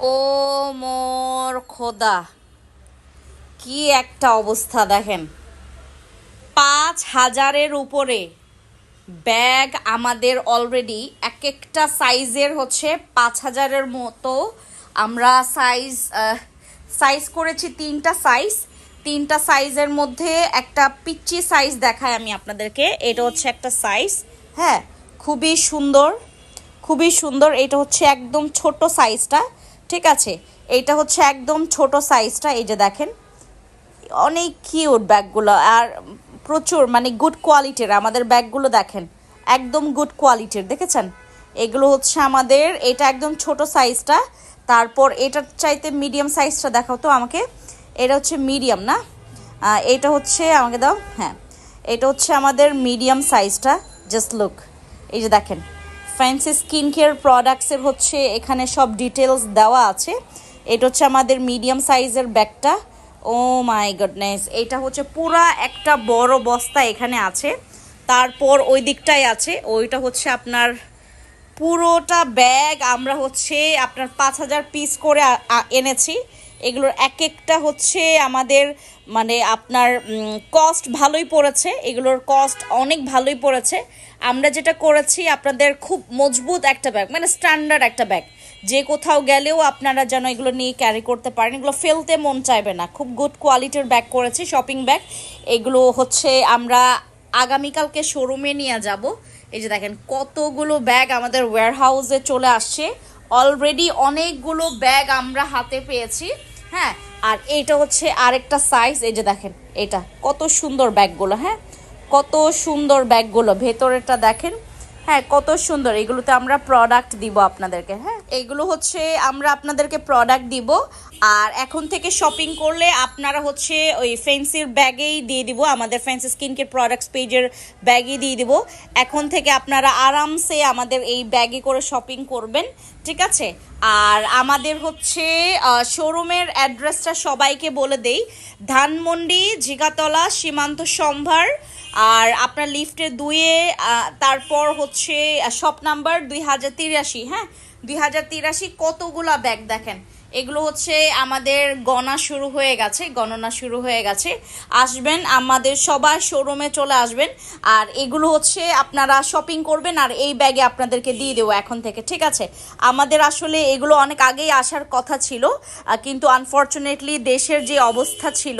ও মোর খোদা, কি একটা অবস্থা দেখেন। পাঁচ হাজারের উপরে ব্যাগ আমাদের অলরেডি এক একটা সাইজের হচ্ছে পাঁচ হাজারের মতো। আমরা সাইজ সাইজ করেছি তিনটা সাইজ তিনটা সাইজের মধ্যে একটা পিচ্চি সাইজ দেখাই আমি আপনাদেরকে। এটা হচ্ছে একটা সাইজ হ্যাঁ খুবই সুন্দর খুবই সুন্দর। এটা হচ্ছে একদম ছোট সাইজটা ঠিক আছে, এইটা হচ্ছে একদম ছোট সাইজটা এই যে দেখেন। অনেক কিউট ব্যাগগুলো, আর প্রচুর মানে গুড কোয়ালিটির আমাদের ব্যাগগুলো দেখেন, একদম গুড কোয়ালিটির দেখেছেন? এগুলো হচ্ছে আমাদের, এটা একদম ছোট সাইজটা তারপর এটার চাইতে মিডিয়াম সাইজটা দেখাও তো আমাকে। এটা হচ্ছে মিডিয়াম না? এটা হচ্ছে আমাকে দাও হ্যাঁ। এটা হচ্ছে আমাদের মিডিয়াম সাইজটা জাস্ট লুক এই যে দেখেন ফ্যান্সি স্কিন কেয়ার প্রোডাক্টসের হচ্ছে এখানে সব ডিটেলস দেওয়া আছে। এটা হচ্ছে আমাদের মিডিয়াম সাইজের ব্যাগটা। ও মাই গডনেস এটা হচ্ছে পুরা একটা বড় বস্তা এখানে আছে। তারপর ওই দিকটাই আছে, ওইটা হচ্ছে আপনার পুরোটা ব্যাগ। আমরা হচ্ছে আপনার পাঁচ হাজার পিস করে এনেছি। এগুলোর এক একটা হচ্ছে আমাদের মানে আপনার কস্ট ভালোই পড়েছে, এগুলোর কস্ট অনেক ভালোই পড়েছে। আমরা যেটা করেছি, আপনাদের খুব মজবুত একটা ব্যাগ মানে স্ট্যান্ডার্ড একটা ব্যাগ যে কোথাও গেলেও আপনারা যেন এগুলো নিয়ে ক্যারি করতে পারেন, এগুলো ফেলতে মন চাইবে না। খুব গুড কোয়ালিটির ব্যাগ করেছি শপিং ব্যাগ এগুলো হচ্ছে আমরা আগামীকালকে শোরুমে নিয়ে যাব। এই যে দেখেন, কতগুলো ব্যাগ আমাদের ওয়্যার হাউসে চলে আসছে। অলরেডি অনেকগুলো ব্যাগ আমরা হাতে পেয়েছি। হ্যাঁ আর এইটা হচ্ছে আরেকটা সাইজ এই যে দেখেন, এটা কত সুন্দর ব্যাগগুলো হ্যাঁ? কত সুন্দর ব্যাগগুলো ভেতরেরটা দেখেন। হ্যাঁ কত সুন্দর, এগুলোতে আমরা প্রোডাক্ট দিব আপনাদেরকে হ্যাঁ? এগুলো হচ্ছে, আমরা আপনাদেরকে প্রোডাক্ট দিব। আর এখন থেকে শপিং করলে আপনারা হচ্ছে ওই ফেন্সির ব্যাগেই দিয়ে দিব, আমাদের ফেন্সি কেয়ার প্রোডাক্টস পেজের ব্যাগই দিয়ে দিব। এখন থেকে আপনারা আরামসে আমাদের এই ব্যাগে করে শপিং করবেন। ঠিক আছে? আর আমাদের হচ্ছে শোরুমের অ্যাড্রেসটা সবাইকে বলে দেই। ধানমন্ডি, ঝিগাতলা, সীমান্ত সম্ভার, আর আপনার লিফটে দুয়ে তারপর হচ্ছে শপ নাম্বার দুই হাজার তিরাশি হ্যাঁ? দুই হাজার তিরাশি কতগুলা ব্যাগ দেখেন? এগুলো হচ্ছে আমাদের গণা শুরু হয়ে গেছে, গণনা শুরু হয়ে গেছে। আসবেন, আমাদের সবাই শোরুমে চলে আসবেন। আর এগুলো হচ্ছে আপনারা শপিং করবেন আর এই ব্যাগে আপনাদেরকে দিয়ে দেবো এখন থেকে, ঠিক আছে? আমাদের আসলে এগুলো অনেক আগেই আসার কথা ছিল কিন্তু আনফর্চুনেটলি দেশের যে অবস্থা ছিল,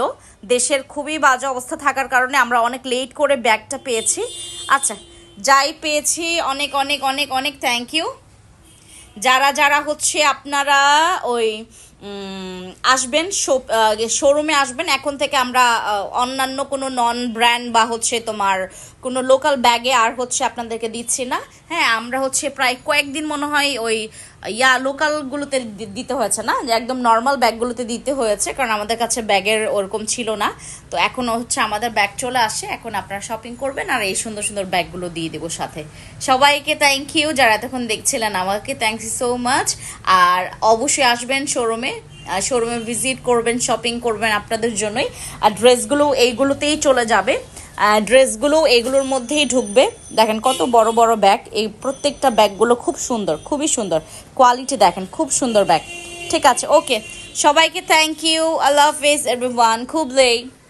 দেশের খুবই বাজে অবস্থা থাকার কারণে আমরা অনেক লেট করে ব্যাগটা পেয়েছি। আচ্ছা যাই পেয়েছি, অনেক অনেক অনেক অনেক থ্যাংক ইউ যারা যারা হচ্ছে আপনারা ওই আসবেন শোরুমে আসবেন। এখন থেকে আমরা অন্যান্য কোনো নন ব্র্যান্ড বা হচ্ছে তোমার কোনো লোকাল ব্যাগে আর হচ্ছে আপনাদেরকে দিচ্ছি না। হ্যাঁ আমরা হচ্ছে প্রায় কয়েকদিন মনে হয় ওই, ইয়া লোকালগুলোতে দিতে হয়েছে না? যে একদম নর্মাল ব্যাগগুলোতে দিতে হয়েছে, কারণ আমাদের কাছে ব্যাগের ওরকম ছিল না। তো এখন হচ্ছে আমাদের ব্যাগ চলে আসে, এখন আপনারা শপিং করবেন আর এই সুন্দর সুন্দর ব্যাগগুলো দিয়ে দেবো সাথে। সবাইকে থ্যাংক ইউ যারা এতক্ষণ দেখছিলেন আমাকে থ্যাংক ইউ সো মাচ আর অবশ্যই আসবেন শোরুমে শোরুমে ভিজিট করবেন শপিং করবেন আপনাদের জন্যই। আর ড্রেসগুলো এইগুলোতেই চলে যাবে। ড্রেসগুলো এগুলোর মধ্যেই ঢুকবে। দেখেন কত বড় বড় ব্যাগ এই প্রত্যেকটা ব্যাগগুলো খুব সুন্দর, খুবই সুন্দর। কোয়ালিটি দেখেন, খুব সুন্দর ব্যাগ ঠিক আছে ওকে সবাইকে থ্যাংক ইউ আল্লাহ হাফেজ এভরিওয়ান খুব লেই